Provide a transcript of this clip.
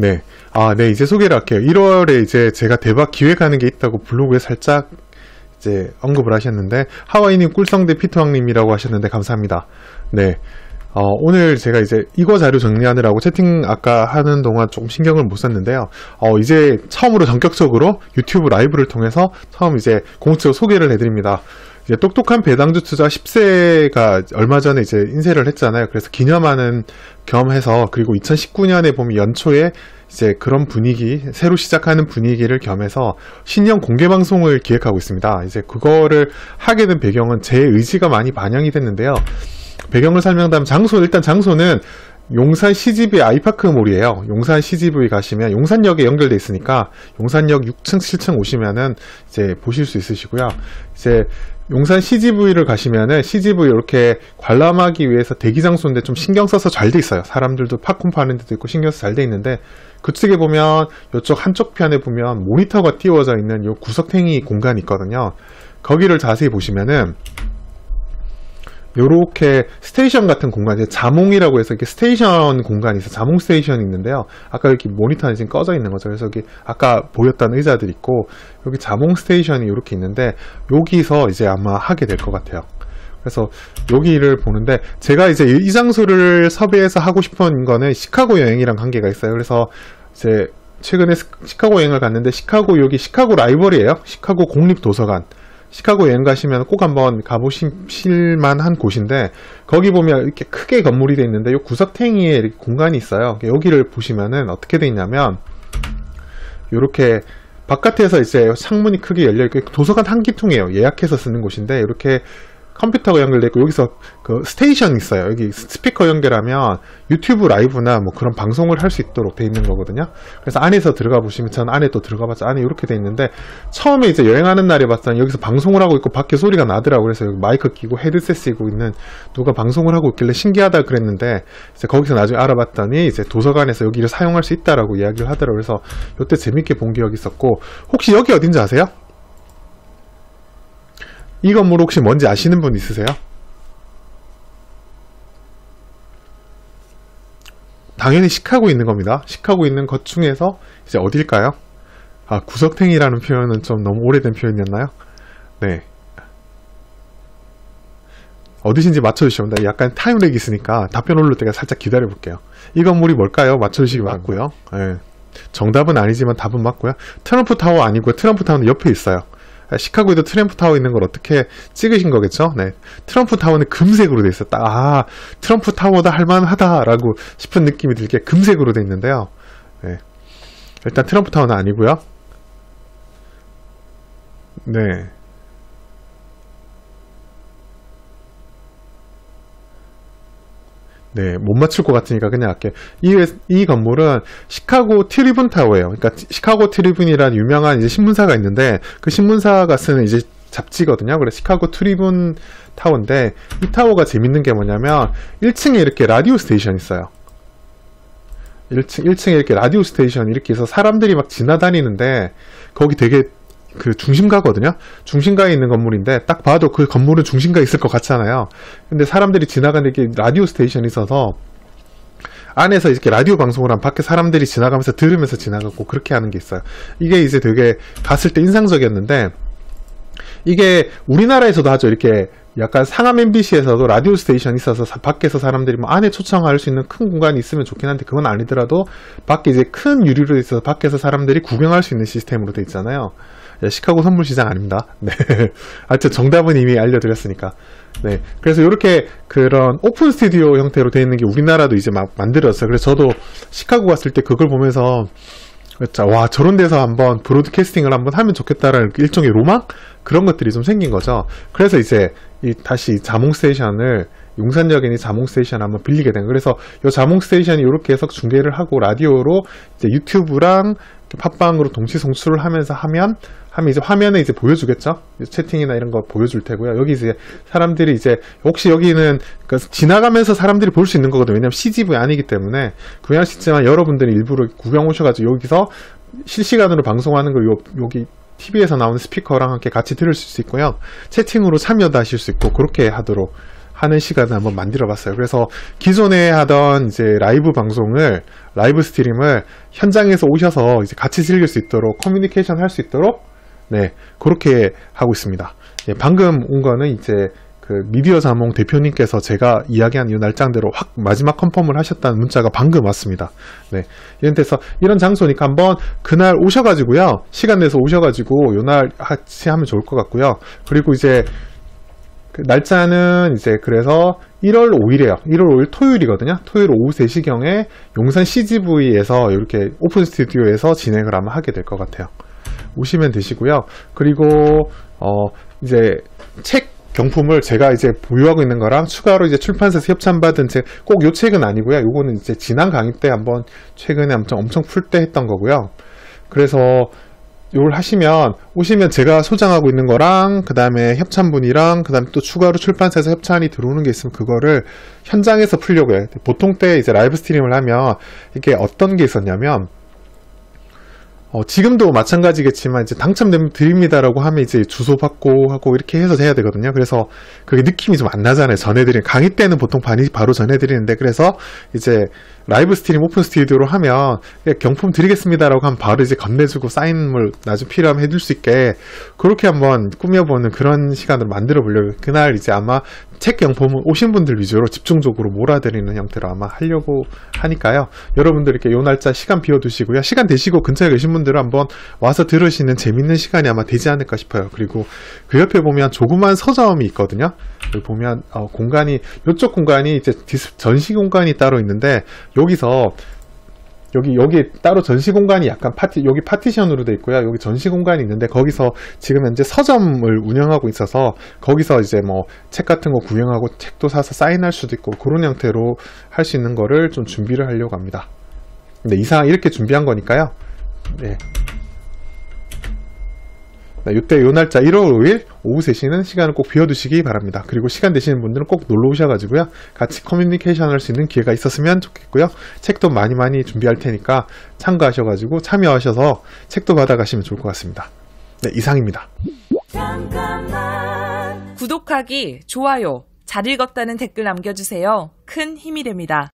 네. 아, 네, 이제 소개를 할게요. 1월에 이제 제가 대박 기획하는 게 있다고 블로그에 살짝 이제 언급을 하셨는데, 하와이님 꿀성대 피트왕님이라고 하셨는데, 감사합니다. 네. 어, 오늘 제가 이제 이거 자료 정리하느라고 채팅 아까 하는 동안 조금 신경을 못 썼는데요. 어, 이제 처음으로 전격적으로 유튜브 라이브를 통해서 처음 이제 공식적으로 소개를 해드립니다. 이제 똑똑한 배당주 투자 10세가 얼마 전에 이제 인쇄를 했잖아요. 그래서 기념하는 겸해서 그리고 2019년에 보면 연초에 이제 그런 분위기, 새로 시작하는 분위기를 겸해서 신년 공개 방송을 기획하고 있습니다. 이제 그거를 하게 된 배경은 제 의지가 많이 반영이 됐는데요. 배경을 설명하면 장소 일단 장소는 용산 CGV 아이파크몰이에요. 용산 CGV 가시면 용산역에 연결돼 있으니까 용산역 6층, 7층 오시면은 이제 보실 수 있으시고요. 이제 용산 CGV를 가시면은 CGV 이렇게 관람하기 위해서 대기 장소인데 좀 신경 써서 잘 돼 있어요. 사람들도 팝콘 파는 데도 있고 신경 써서 잘 돼 있는데 그쪽에 보면 이쪽 한쪽 편에 보면 모니터가 띄워져 있는 요 구석탱이 공간이 있거든요. 거기를 자세히 보시면은 요렇게 스테이션 같은 공간, 이제 자몽이라고 해서 이렇게 스테이션 공간이 있어 자몽 스테이션이 있는데요. 아까 이렇게 모니터는 지금 꺼져 있는 거죠. 그래서 여기 아까 보였던 의자들 있고, 여기 자몽 스테이션이 이렇게 있는데, 여기서 이제 아마 하게 될 것 같아요. 그래서 여기를 보는데, 제가 이제 이 장소를 섭외해서 하고 싶은 거는 시카고 여행이랑 관계가 있어요. 그래서 이제 최근에 시카고 여행을 갔는데, 시카고 여기 시카고 라이벌이에요. 시카고 공립도서관. 시카고 여행 가시면 꼭 한번 가보실 만한 곳인데 거기 보면 이렇게 크게 건물이 돼 있는데 이 구석탱이에 이렇게 공간이 있어요. 여기를 보시면은 어떻게 돼 있냐면 이렇게 바깥에서 이제 창문이 크게 열려 있고 도서관 한 기퉁이에요. 예약해서 쓰는 곳인데 이렇게 컴퓨터가 연결돼 있고 여기서 그 스테이션 있어요. 여기 스피커 연결하면 유튜브 라이브나 뭐 그런 방송을 할 수 있도록 돼 있는 거거든요. 그래서 안에서 들어가 보시면 전 안에 또 들어가 봤자 안에 이렇게 돼 있는데 처음에 이제 여행하는 날에 봤더니 여기서 방송을 하고 있고 밖에 소리가 나더라고 그래서 여기 마이크 끼고 헤드셋 쓰고 있는 누가 방송을 하고 있길래 신기하다 그랬는데 이제 거기서 나중에 알아봤더니 이제 도서관에서 여기를 사용할 수 있다라고 이야기를 하더라고요. 그래서 이때 재밌게 본 기억이 있었고 혹시 여기 어딘지 아세요? 이 건물 혹시 뭔지 아시는 분 있으세요? 당연히 시카고 있는 겁니다. 시카고 있는 것 중에서 이제 어딜까요? 아, 구석탱이라는 표현은 좀 너무 오래된 표현이었나요? 네. 어디신지 맞춰주시면 됩니다. 약간 타임렉이 있으니까 답변 올릴 때가 살짝 기다려 볼게요. 이 건물이 뭘까요? 맞춰주시기 맞고요. 네. 정답은 아니지만 답은 맞고요. 트럼프 타워 아니고요. 트럼프 타워는 옆에 있어요. 시카고에도 트럼프 타워 있는 걸 어떻게 찍으신 거겠죠? 네. 트럼프 타워는 금색으로 돼 있었다. 아, 트럼프 타워다 할만하다라고 싶은 느낌이 들게 금색으로 돼 있는데요. 네. 일단 트럼프 타워는 아니고요. 네. 네, 못 맞출 것 같으니까 그냥 할게. 이, 이 건물은 시카고 트리븐 타워예요. 그러니까 시카고 트리븐이라는 유명한 이제 신문사가 있는데 그 신문사가 쓰는 이제 잡지거든요. 그래서 시카고 트리븐 타워인데 이 타워가 재밌는 게 뭐냐면 1층에 이렇게 라디오 스테이션 있어요. 1층, 1층에 이렇게 라디오 스테이션 이렇게 해서 사람들이 막 지나다니는데 거기 되게 그 중심가거든요. 중심가에 있는 건물인데 딱 봐도 그 건물은 중심가에 있을 것 같잖아요. 근데 사람들이 지나가는 게 라디오 스테이션이 있어서 안에서 이렇게 라디오 방송을 하면 밖에 사람들이 지나가면서 들으면서 지나가고 그렇게 하는 게 있어요. 이게 이제 되게 갔을 때 인상적이었는데 이게 우리나라에서도 하죠. 이렇게 약간 상암 MBC에서도 라디오 스테이션이 있어서 밖에서 사람들이 뭐 안에 초청할 수 있는 큰 공간이 있으면 좋긴 한데 그건 아니더라도 밖에 이제 큰 유리로 있어서 밖에서 사람들이 구경할 수 있는 시스템으로 돼 있잖아요. 예, 시카고 선물 시장 아닙니다. 네. 하여튼 정답은 이미 알려드렸으니까. 네. 그래서 이렇게 그런 오픈 스튜디오 형태로 되어 있는 게 우리나라도 이제 막 만들었어요. 그래서 저도 시카고 갔을 때 그걸 보면서 자, 와, 저런 데서 한번 브로드캐스팅을 한번 하면 좋겠다라는 일종의 로망? 그런 것들이 좀 생긴 거죠. 그래서 이제 이 다시 자몽 스테이션을 용산역에 있는 자몽 스테이션 한번 빌리게 된. 그래서 이 자몽 스테이션이 이렇게 해서 중계를 하고 라디오로 이제 유튜브랑 팟빵으로 동시 송출을 하면서 하면 하면 이제 화면에 이제 보여주겠죠? 채팅이나 이런 거 보여줄 테고요. 여기 이제 사람들이 이제 혹시 여기는 그 지나가면서 사람들이 볼 수 있는 거거든요. 왜냐면 CGV 아니기 때문에. 구경할 수 있지만 여러분들이 일부러 구경 오셔가지고 여기서 실시간으로 방송하는 걸 요, 여기 TV에서 나오는 스피커랑 함께 같이 들을 수 있고요. 채팅으로 참여도 하실 수 있고 그렇게 하도록 하는 시간을 한번 만들어 봤어요. 그래서 기존에 하던 이제 라이브 방송을 라이브 스트림을 현장에서 오셔서 이제 같이 즐길 수 있도록 커뮤니케이션 할 수 있도록 네, 그렇게 하고 있습니다. 예, 방금 온 거는 이제 그 미디어 자몽 대표님께서 제가 이야기한 이 날짜대로 확 마지막 컨펌을 하셨다는 문자가 방금 왔습니다. 네. 이런 데서 이런 장소니까 한번 그날 오셔가지고요. 시간 내서 오셔가지고 요날 같이 하면 좋을 것 같고요. 그리고 이제 그 날짜는 이제 그래서 1월 5일이에요. 1월 5일 토요일이거든요. 토요일 오후 3시경에 용산 CGV에서 이렇게 오픈 스튜디오에서 진행을 아마 하게 될 것 같아요. 오시면 되시고요. 그리고 어 이제 책 경품을 제가 이제 보유하고 있는 거랑 추가로 이제 출판사에서 협찬받은 책, 꼭 요 책은 아니고요. 요거는 이제 지난 강의 때 한번 최근에 엄청 엄청 풀 때 했던 거고요. 그래서 요걸 하시면 오시면 제가 소장하고 있는 거랑 그 다음에 협찬분이랑 그 다음에 또 추가로 출판사에서 협찬이 들어오는 게 있으면 그거를 현장에서 풀려고 해요. 보통 때 이제 라이브 스트림을 하면 이게 어떤 게 있었냐면 어, 지금도 마찬가지겠지만 이제 당첨되면 드립니다라고 하면 이제 주소 받고 하고 이렇게 해서 해야 되거든요. 그래서 그게 느낌이 좀 안 나잖아요. 전해드리는 강의 때는 보통 바로 전해드리는데 그래서 이제 라이브 스트림 오픈 스튜디오로 하면 경품 드리겠습니다라고 하면 바로 이제 건네주고 사인을 나중 필요하면 해줄 수 있게 그렇게 한번 꾸며보는 그런 시간을 만들어 보려고 그날 이제 아마 책 경품은 오신 분들 위주로 집중적으로 몰아드리는 형태로 아마 하려고 하니까요. 여러분들 이렇게 요 날짜 시간 비워두시고요. 시간 되시고 근처에 계신 분들은 한번 와서 들으시는 재밌는 시간이 아마 되지 않을까 싶어요. 그리고 그 옆에 보면 조그만 서점이 있거든요. 보면 어, 공간이 이쪽 공간이 이제 전시 공간이 따로 있는데 여기서 여기 여기 따로 전시 공간이 약간 파티 여기 파티션으로 돼 있고요. 여기 전시 공간이 있는데 거기서 지금 현재 서점을 운영하고 있어서 거기서 이제 뭐 책 같은 거 구경하고 책도 사서 사인할 수도 있고 그런 형태로 할 수 있는 거를 좀 준비를 하려고 합니다. 근데 이상 이렇게 준비한 거니까요. 네. 네, 이때 요 날짜 1월 5일 오후 3시는 시간을 꼭 비워두시기 바랍니다. 그리고 시간 되시는 분들은 꼭 놀러 오셔가지고요. 같이 커뮤니케이션 할 수 있는 기회가 있었으면 좋겠고요. 책도 많이 많이 준비할 테니까 참가하셔가지고 참여하셔서 책도 받아가시면 좋을 것 같습니다. 네, 이상입니다. 구독하기, 좋아요, 잘 읽었다는 댓글 남겨주세요. 큰 힘이 됩니다.